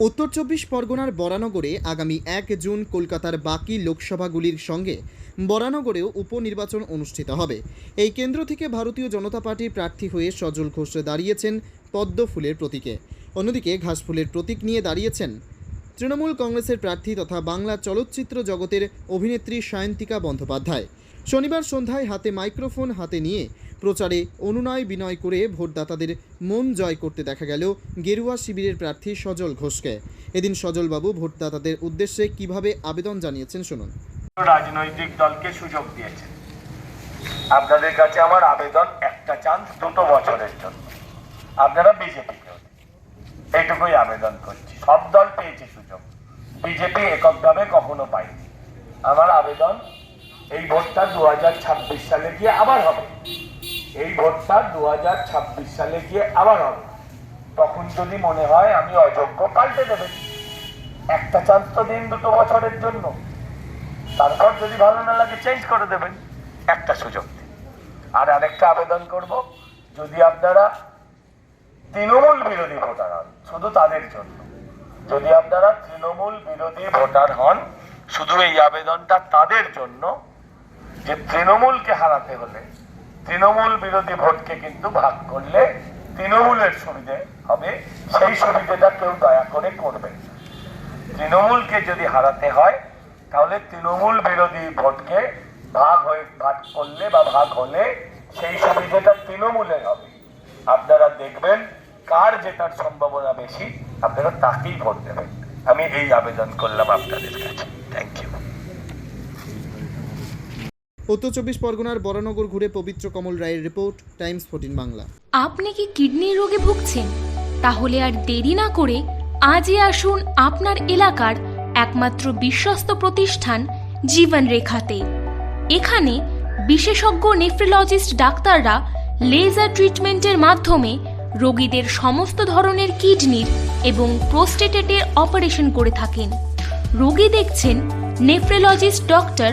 উত্তর চব্বিশ পরগনার বরানগরে আগামী এক জুন কলকাতার বাকি লোকসভাগুলির সঙ্গে বরানগরেও উপনির্বাচন অনুষ্ঠিত হবে। এই কেন্দ্র থেকে ভারতীয় জনতা পার্টির প্রার্থী হয়ে সজল ঘোষ দাঁড়িয়েছেন পদ্ম ফুলের প্রতীকে। অন্যদিকে ঘাসফুলের প্রতীক নিয়ে দাঁড়িয়েছেন তৃণমূল কংগ্রেসের প্রার্থী তথা বাংলা চলচ্চিত্র জগতের অভিনেত্রী সায়ন্তিকা বন্দ্যোপাধ্যায়। শনিবার সন্ধ্যায় হাতে মাইক্রোফোন হাতে নিয়ে প্রচারে অনুনয় বিনয় করে ভোটদাতাদের মন জয় করতে দেখা গেল গেরুয়া শিবিরের প্রার্থী সজল ঘোষকে। এদিন সজলবাবু ভোটদাতাদের উদ্দেশ্যে কীভাবে আবেদন জানিয়েছেন শুনুন। রাজনৈতিক দলকে সুযোগ দিয়েছে। আপনাদের কাছে আমার আবেদন একটা চান্স দুটো বছরের জন্য। আপনারা বিজেপি এইটুকুই আবেদন করছি। সব দল পেয়েছে সুযোগ। বিজেপি এককভাবে কখনো পায়নি। আমার আবেদন এই ভোটটা দু সালে গিয়ে আবার হবে। এই ভোটটা দু হাজার ছাব্বিশ সালে গিয়ে আবার হবে। তখন যদি মনে হয় আমি অযোগ্য, পাল্টে দেবেন একটা চান্স তো দিন দুটো বছরের জন্য। তারপর যদি ভালো না লাগে চেঞ্জ করে দেবেন। একটা সুযোগ আর আরেকটা আবেদন করব, যদি আপনারা তৃণমূল বিরোধী ভোটার হন, শুধু তাদের জন্য। যদি আপনারা তৃণমূল বিরোধী ভোটার হন, শুধু এই আবেদনটা তাদের জন্য, যে তৃণমূলকে হারাতে হলে তৃণমূল বিরোধী ভোটকে কিন্তু ভাগ করলে তৃণমূলের সুবিধে হবে, সেই সুবিধেটা কেউ দয়া করে করবেন না। তৃণমূলকে যদি হারাতে হয়, তাহলে তৃণমূল বিরোধী ভোটকে ভাগ হয়ে, ভাগ করলে বা ভাগ হলে সেই সুবিধাটা তৃণমূলের হবে। আপনারা দেখবেন কার জেতার সম্ভাবনা বেশি, আপনারা তাকেই ভোট দেবেন। আমি এই আবেদন করলাম আপনাদের কাছে। থ্যাংক ইউ উত্তর চব্বিশ পরগনার বরানগর ঘুরে পবিত্র কমল রায়ের রিপোর্ট, টাইমস ফোর্টিন বাংলা। আপনি কি কিডনির রোগে ভুগছেন? তাহলে আর দেরি না করে আজই আসুন আপনার এলাকার একমাত্র বিশ্বস্ত প্রতিষ্ঠান জীবন রেখাতে এখানে বিশেষজ্ঞ নেফ্রোলজিস্ট ডাক্তাররা লেজার ট্রিটমেন্টের মাধ্যমে রোগীদের সমস্ত ধরনের কিডনির এবং প্রোস্টেটেটের অপারেশন করে থাকেন। রোগী দেখছেন nephrologist doctor